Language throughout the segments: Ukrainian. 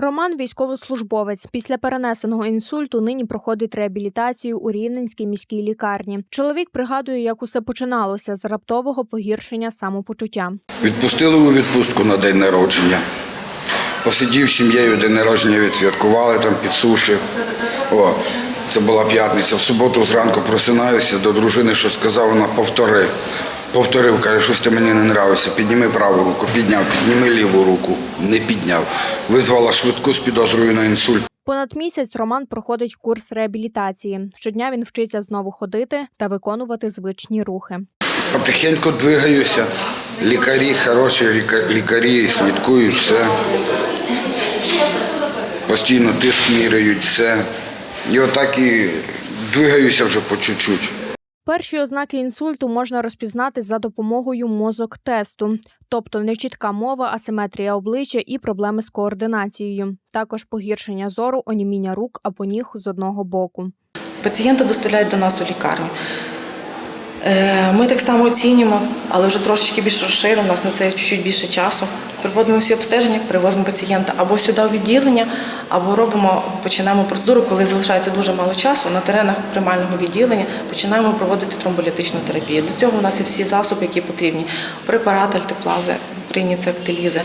Роман військовослужбовець. Після перенесеного інсульту нині проходить реабілітацію у Рівненській міській лікарні. Чоловік пригадує, як усе починалося з раптового погіршення самопочуття. Відпустили у відпустку на день народження. Посидів сім'єю, день народження відсвяткували там під суші. О, це була п'ятниця. В суботу зранку просинаюся до дружини, що сказав, вона повтори. Повторив, каже, щось ти мені не нравиться. Підніми праву руку, підняв, підніми ліву руку. Не підняв. Визвала швидку з підозрою на інсульт. Понад місяць Роман проходить курс реабілітації. Щодня він вчиться знову ходити та виконувати звичні рухи. Потихеньку двигаюся. Лікарі хороші, ліка- лікарі слідкують все. Постійно тиск міряють все. І отак і двигаюся вже по чуть-чуть. Перші ознаки інсульту можна розпізнати за допомогою мозок-тесту, тобто нечітка мова, асиметрія обличчя і проблеми з координацією. Також погіршення зору, оніміння рук або ніг з одного боку. Пацієнта доставляють до нас у лікарню. Е, Ми так само оцінюємо, але вже трошечки більш розширено, у нас на це чуть-чуть більше часу. Проводимо всі обстеження, привозимо пацієнта або сюди у відділення, або робимо, починаємо процедуру, коли залишається дуже мало часу. На теренах приймального відділення починаємо проводити тромболітичну терапію. Для цього у нас є всі засоби, які потрібні: препарати, україніці, актилізи,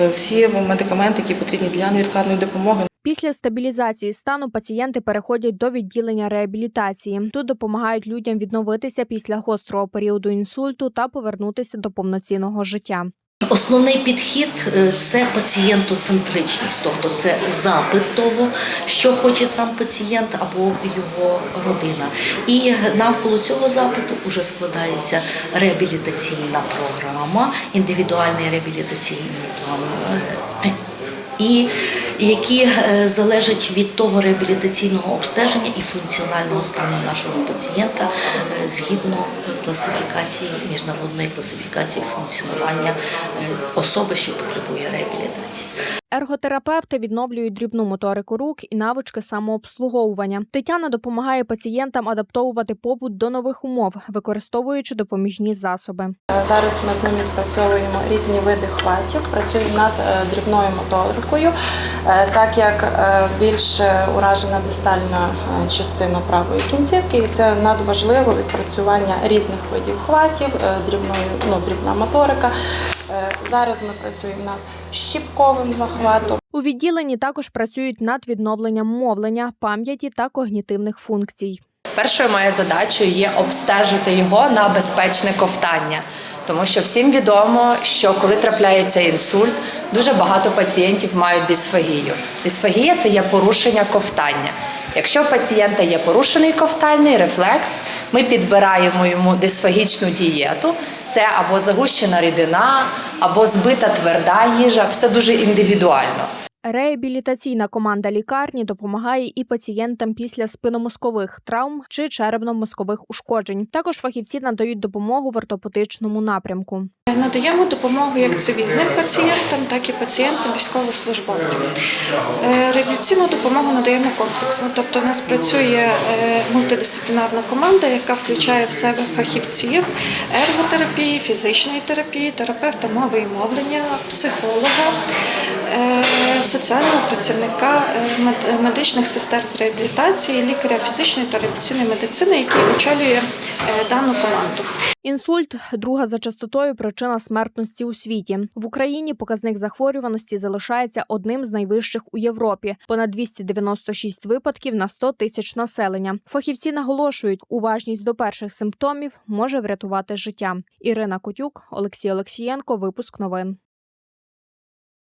е, всі медикаменти, які потрібні для невідкладної допомоги. Після стабілізації стану пацієнти переходять до відділення реабілітації. Тут допомагають людям відновитися після гострого періоду інсульту та повернутися до повноцінного життя. Основний підхід е, це пацієнтоцентричність, тобто це запит того, що хоче сам пацієнт або його родина. І навколо цього запиту вже складається реабілітаційна програма, індивідуальний реабілітаційний план. е, І які е, залежать від того реабілітаційного обстеження і функціонального стану нашого пацієнта е, згідно класифікації міжнародної класифікації функціонування е, особи, що потребує реабілітації. Ерготерапевти відновлюють дрібну моторику рук і навички самообслуговування. Тетяна допомагає пацієнтам адаптовувати побут до нових умов, використовуючи допоміжні засоби. Зараз ми з ним відпрацьовуємо різні види хватів, працюємо над е, дрібною моторикою, е, так як е, більш уражена дистальна частина правої кінцівки, і це надважливо відпрацювання різних видів хватів, дрібною, ну, дрібна моторика. Е, Зараз ми працюємо над щіпковим захватом. У відділенні також працюють над відновленням мовлення, пам'яті та когнітивних функцій. Першою моєю задачею є обстежити його на безпечне ковтання. Тому що всім відомо, що коли трапляється інсульт, дуже багато пацієнтів мають дисфагію. Дисфагія це є порушення ковтання. Якщо у пацієнта є порушений ковтальний рефлекс, ми підбираємо йому дисфагічну дієту. Це або загущена рідина, або збита тверда їжа, все дуже індивідуально. Реабілітаційна команда лікарні допомагає і пацієнтам після спиномозкових травм чи черепно-мозкових ушкоджень. Також фахівці надають допомогу в ортопедичному напрямку. Надаємо допомогу як цивільним пацієнтам, так і пацієнтам військовослужбовцям. Е, Реабілітаційну допомогу надаємо комплексно, тобто в нас працює е, мультидисциплінарна команда, яка включає в себе фахівців ерготерапії, фізичної терапії, терапевта мови і мовлення, психолога, соціального працівника, е, медичних сестер з реабілітації, лікаря фізичної та реабілітаційної медицини, який очолює е, дану команду. Інсульт друга за частотою причина смертності у світі. В Україні показник захворюваності залишається одним з найвищих у Європі понад 296 випадків на 100 тисяч населення. Фахівці наголошують, уважність до перших симптомів може врятувати життя. Ірина Котюк, Олексій Олексієнко. Випуск новин.